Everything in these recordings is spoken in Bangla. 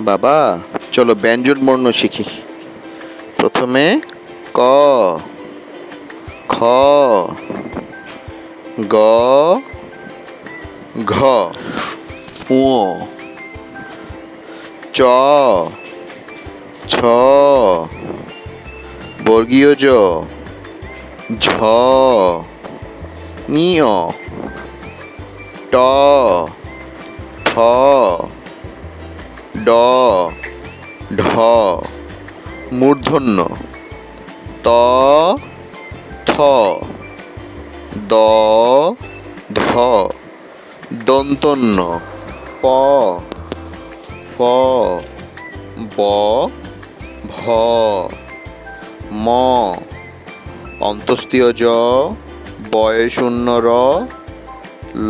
বাবা, চলো ব্যঞ্জন বর্ণ শিখি। প্রথমে ক, খ, গ, ঘ উ চ, ছ, বর্গীয় জ, ঝ নিয় ট, ফ ড, ঢ, মূর্ধন্য, ত, থ, দ, ধ, দন্তন্য, প, ফ, ব, ভ, ম অন্তস্তীয় জ বয় শূন্য র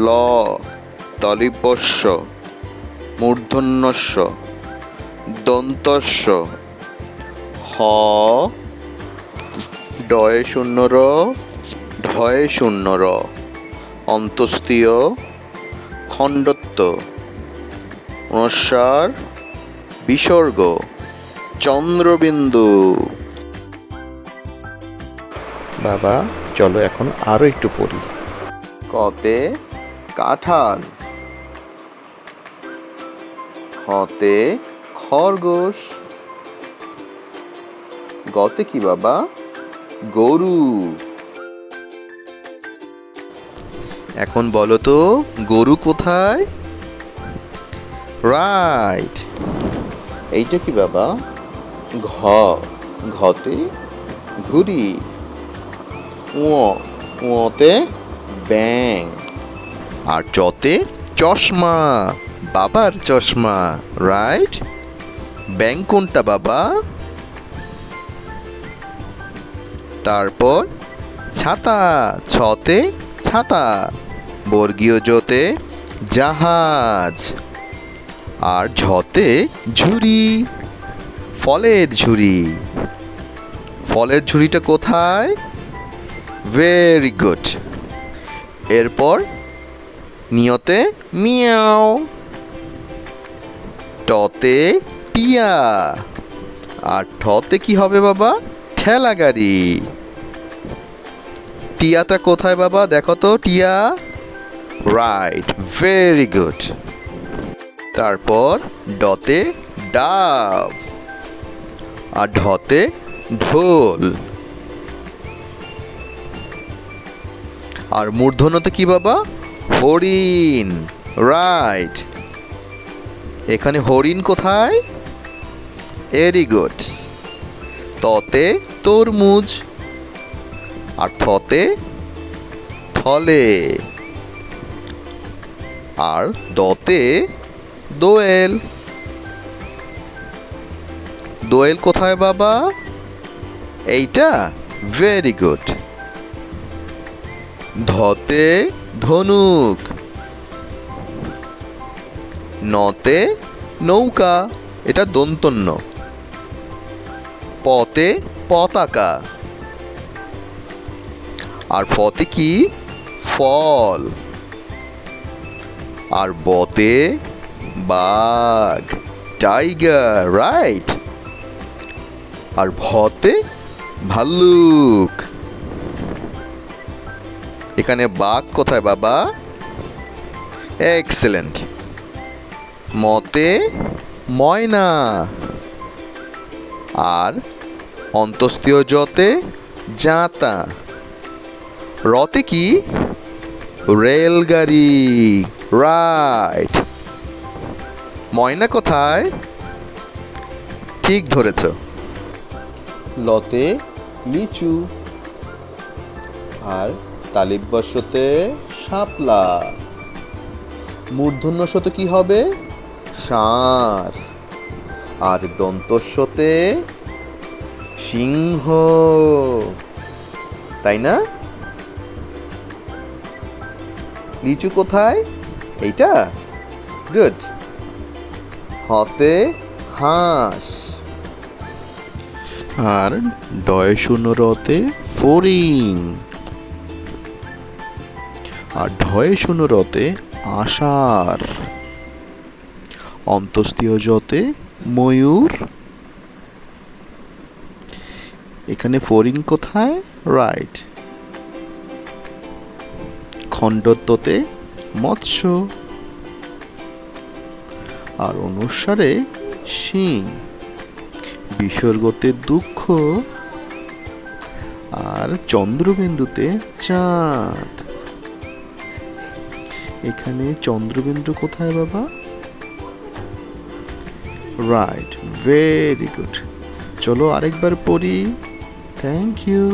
ল, তলিপস্য। মূর্ধন্যস্য দন্তস্য। হ ডয়ে শূন্য র ঢয়ে শূন্য র অন্তস্তীয় খণ্ডত্ব। অনুস্বার বিসর্গ। চন্দ্রবিন্দু। বাবা চলো এখন আরও একটু পড়ি। কতে কাঁঠাল। খতে খরগোশ। গতে কি বাবা? গরু। এখন বলো তো, গরু কোথায়? রাইট। এইটা কি বাবা? ঘ। ঘতে ঘুড়ি। উঁতে ব্যাং আর চতে চশমা। বাবার চশমা রাইট ব্যাং কোনটা বাবা? তারপর ছাতা, ছতে ছাতা, বর্গীয় জতে জাহাজ, আর ঝতে ঝুড়ি, ফলের ঝুড়ি। ফলের ঝুড়িটা কোথায়? ভেরি গুড এরপর নিয়তে মিয়াও। টতে টিয়া। আর ঠতে কি হবে বাবা? ঠেলা গাড়ি। টিয়াটা কোথায় বাবা? দেখো তো, টিয়া। রাইট ভেরি গুড তারপর ডতে ডাব। আর ঢতে ঢোল। আর মূর্ধন্যতে কি বাবা? হরিণ। রাইট এখানে হরিণ কোথায়? ভেরি গুড ততে তরমুজ। আর থতে থলে। আর দতে দোয়েল। দোয়েল কোথায় বাবা? এইটা? ভেরি গুড ধতে ধনুক। নতে নৌকা, এটা দন্তন্য। পতে পতাকা। আর ফতে কি? ফল। আর বতে বাঘ। Tiger, right. আর ভতে ভাল্লুক। এখানে বাঘ কোথায় বাবা? এক্সেলেন্ট। মতে ময়না। আর অন্তস্তীয় জতে জাতা। রতে কি? রেলগাড়ি। রাইট। ময়না কোথায়? ঠিক ধরেছ। লতে লিচু। আর তালিব্যস্যতে শাপলা। মূর্ধন্যস্যতে কি হবে? ষাঁড় আর দন্তস্যতে সিংহ। তাই না? লিচু কোথায়? এইটা? গুড। হতে হাঁস। আর ডয় শূন্য রতে ফরিং আর ঢয়ে শূন্য রতে আষাঢ়। অন্তস্তীয় জতে ময়ূর। এখানে ফরিং কোথায়? রাইট খণ্ডত্বতে মৎস্য। আর অনুসারে শিং। বিসর্গতে দুঃখ। আর চন্দ্রবিন্দুতে চাঁদ। এখানে চন্দ্রবিন্দু কোথায় বাবা? রাইট ভেরি গুড চলো আরেকবার পড়ি। Thank you